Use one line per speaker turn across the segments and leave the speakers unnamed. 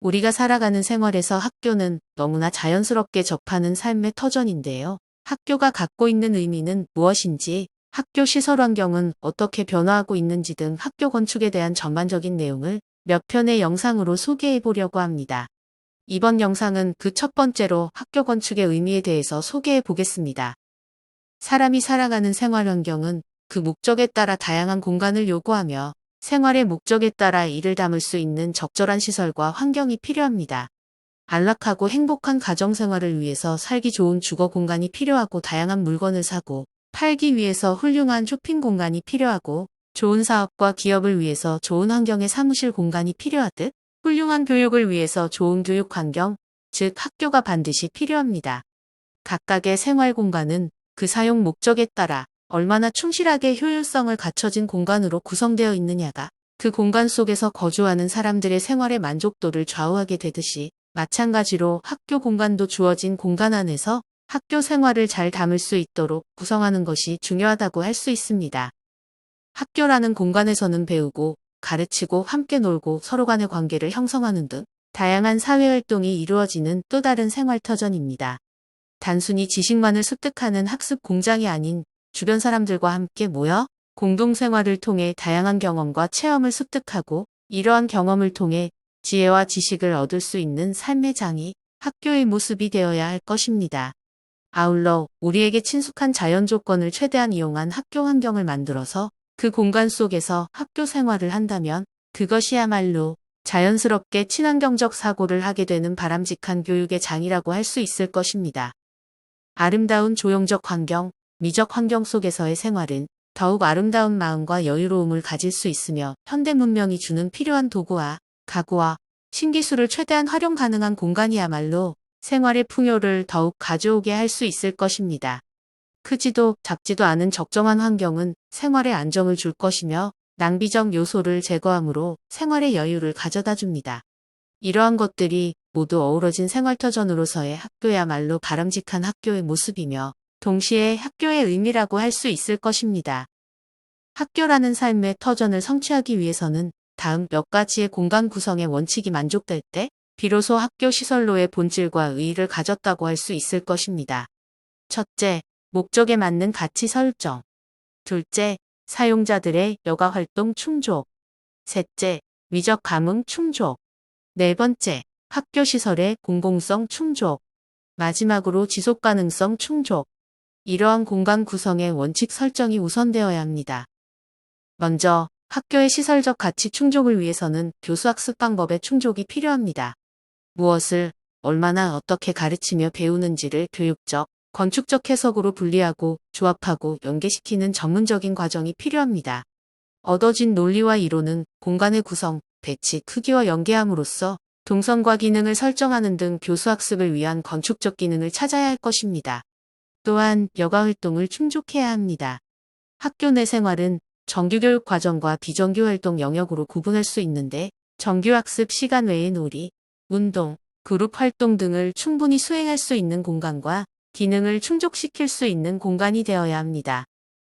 우리가 살아가는 생활에서 학교는 너무나 자연스럽게 접하는 삶의 터전인데요. 학교가 갖고 있는 의미는 무엇인지, 학교 시설 환경은 어떻게 변화하고 있는지 등 학교 건축에 대한 전반적인 내용을 몇 편의 영상으로 소개해 보려고 합니다. 이번 영상은 그 첫 번째로 학교 건축의 의미에 대해서 소개해 보겠습니다. 사람이 살아가는 생활 환경은 그 목적에 따라 다양한 공간을 요구하며 생활의 목적에 따라 이를 담을 수 있는 적절한 시설과 환경이 필요합니다. 안락하고 행복한 가정 생활을 위해서 살기 좋은 주거 공간이 필요하고 다양한 물건을 사고 팔기 위해서 훌륭한 쇼핑 공간이 필요하고 좋은 사업과 기업을 위해서 좋은 환경의 사무실 공간이 필요하듯 훌륭한 교육을 위해서 좋은 교육 환경, 즉 학교가 반드시 필요합니다. 각각의 생활 공간은 그 사용 목적에 따라 얼마나 충실하게 효율성을 갖춰진 공간으로 구성되어 있느냐가 그 공간 속에서 거주하는 사람들의 생활의 만족도를 좌우하게 되듯이 마찬가지로 학교 공간도 주어진 공간 안에서 학교 생활을 잘 담을 수 있도록 구성하는 것이 중요하다고 할 수 있습니다. 학교라는 공간에서는 배우고 가르치고 함께 놀고 서로 간의 관계를 형성하는 등 다양한 사회활동이 이루어지는 또 다른 생활터전입니다. 단순히 지식만을 습득하는 학습 공장이 아닌 주변 사람들과 함께 모여 공동생활을 통해 다양한 경험과 체험을 습득하고 이러한 경험을 통해 지혜와 지식을 얻을 수 있는 삶의 장이 학교의 모습이 되어야 할 것입니다. 아울러 우리에게 친숙한 자연 조건을 최대한 이용한 학교 환경을 만들어서 그 공간 속에서 학교 생활을 한다면 그것이야말로 자연스럽게 친환경적 사고를 하게 되는 바람직한 교육의 장이라고 할 수 있을 것입니다. 아름다운 조형적 환경, 미적 환경 속에서의 생활은 더욱 아름다운 마음과 여유로움을 가질 수 있으며 현대 문명이 주는 필요한 도구와 가구와 신기술을 최대한 활용 가능한 공간이야말로 생활의 풍요를 더욱 가져오게 할 수 있을 것입니다. 크지도 작지도 않은 적정한 환경은 생활에 안정을 줄 것이며 낭비적 요소를 제거하므로 생활의 여유를 가져다 줍니다. 이러한 것들이 모두 어우러진 생활터전으로서의 학교야말로 바람직한 학교의 모습이며 동시에 학교의 의미라고 할 수 있을 것입니다. 학교라는 삶의 터전을 성취하기 위해서는 다음 몇 가지의 공간 구성의 원칙이 만족될 때 비로소 학교 시설로의 본질과 의의를 가졌다고 할 수 있을 것입니다. 첫째, 목적에 맞는 가치 설정. 둘째, 사용자들의 여가 활동 충족. 셋째, 위적 감흥 충족. 네 번째, 학교 시설의 공공성 충족. 마지막으로 지속 가능성 충족. 이러한 공간 구성의 원칙 설정이 우선되어야 합니다. 먼저 학교의 시설적 가치 충족을 위해서는 교수학습 방법의 충족이 필요합니다. 무엇을 얼마나 어떻게 가르치며 배우는지를 교육적, 건축적 해석으로 분리하고 조합하고 연계시키는 전문적인 과정이 필요합니다. 얻어진 논리와 이론은 공간의 구성, 배치, 크기와 연계함으로써 동선과 기능을 설정하는 등 교수학습을 위한 건축적 기능을 찾아야 할 것입니다. 또한 여가 활동을 충족해야 합니다. 학교 내 생활은 정규교육 과정과 비정규 활동 영역으로 구분할 수 있는데 정규학습 시간 외의 놀이, 운동, 그룹 활동 등을 충분히 수행할 수 있는 공간과 기능을 충족시킬 수 있는 공간이 되어야 합니다.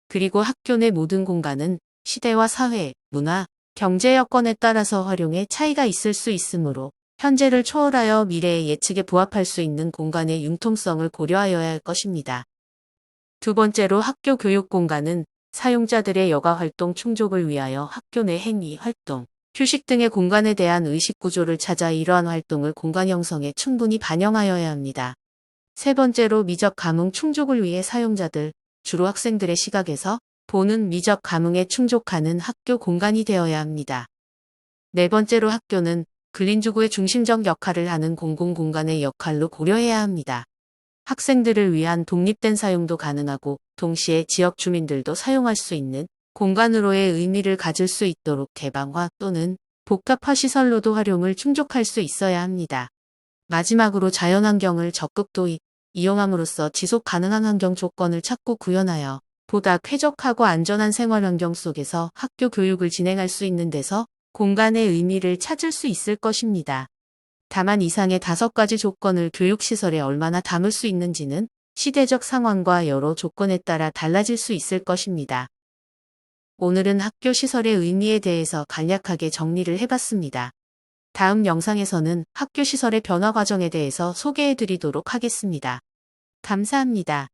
그리고 학교 내 모든 공간은 시대와 사회, 문화, 경제 여건에 따라서 활용에 차이가 있을 수 있으므로 현재를 초월하여 미래의 예측에 부합할 수 있는 공간의 융통성을 고려하여야 할 것입니다. 두 번째로 학교 교육 공간은 사용자들의 여가 활동 충족을 위하여 학교 내 행위, 활동, 휴식 등의 공간에 대한 의식 구조를 찾아 이러한 활동을 공간 형성에 충분히 반영하여야 합니다. 세 번째로 미적 감흥 충족을 위해 사용자들, 주로 학생들의 시각에서 보는 미적 감흥에 충족하는 학교 공간이 되어야 합니다. 네 번째로 학교는 근린주구의 중심적 역할을 하는 공공공간의 역할로 고려해야 합니다. 학생들을 위한 독립된 사용도 가능하고 동시에 지역 주민들도 사용할 수 있는 공간으로의 의미를 가질 수 있도록 개방화 또는 복합화 시설로도 활용을 충족할 수 있어야 합니다. 마지막으로 자연환경을 적극 도입, 이용함으로써 지속 가능한 환경 조건을 찾고 구현하여 보다 쾌적하고 안전한 생활 환경 속에서 학교 교육을 진행할 수 있는 데서 공간의 의미를 찾을 수 있을 것입니다. 다만 이상의 다섯 가지 조건을 교육시설에 얼마나 담을 수 있는지는 시대적 상황과 여러 조건에 따라 달라질 수 있을 것입니다. 오늘은 학교 시설의 의미에 대해서 간략하게 정리를 해봤습니다. 다음 영상에서는 학교 시설의 변화 과정에 대해서 소개해 드리도록 하겠습니다. 감사합니다.